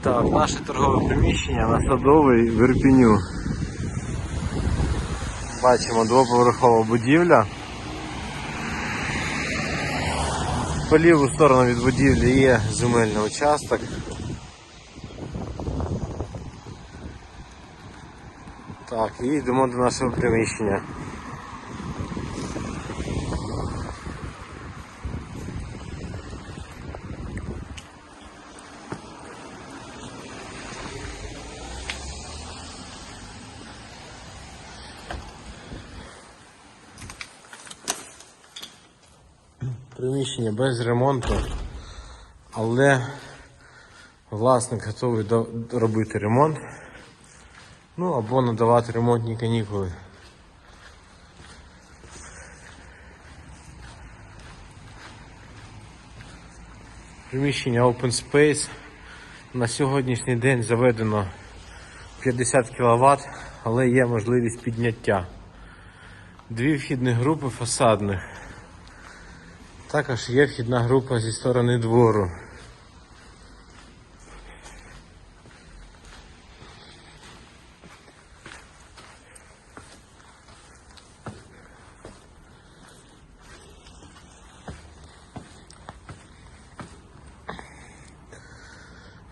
Так, наше торгове приміщення на садовий в Ірпіню. Бачимо двоповерхова будівля. По ліву сторону від будівлі є земельний участок. Так, і йдемо до нашого приміщення. Приміщення без ремонту, але власник готовий робити ремонт. Ну або надавати ремонтні канікули. Приміщення Open Space. На сьогоднішній день заведено 50 кВт, але є можливість підняття. Дві вхідні групи фасадних. Також є вхідна група зі сторони двору.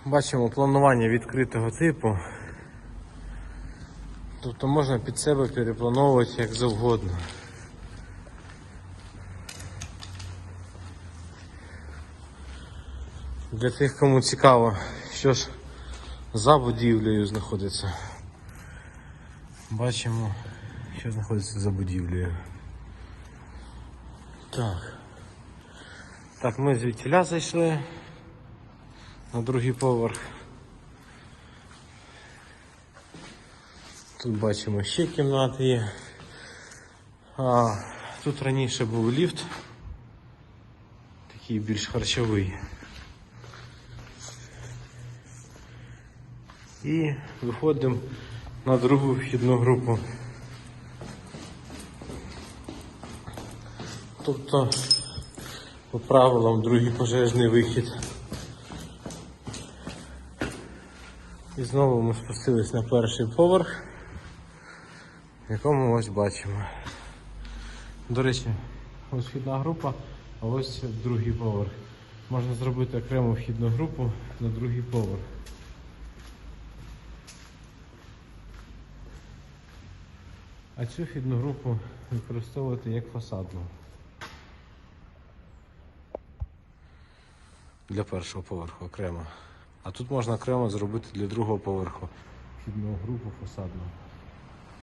Бачимо планування відкритого типу. Тобто можна під себе переплановувати як завгодно. Для тих, кому цікаво, що ж за будівлею знаходиться. Бачимо, що знаходиться за будівлею. Так. Так, ми звідтіля зайшли на другий поверх. Тут бачимо ще кімнати є. А, тут раніше був ліфт, такий більш харчовий. І виходимо на другу вхідну групу. Тобто, по правилам, другий пожежний вихід. І знову ми спустились на перший поверх, в якому ось бачимо. До речі, ось вхідна група, а ось другий поверх. Можна зробити окрему вхідну групу на другий поверх. А цю фідну групу використовувати як фасадну. Для першого поверху окремо. А тут можна окремо зробити для другого поверху Фідну групу фасадну.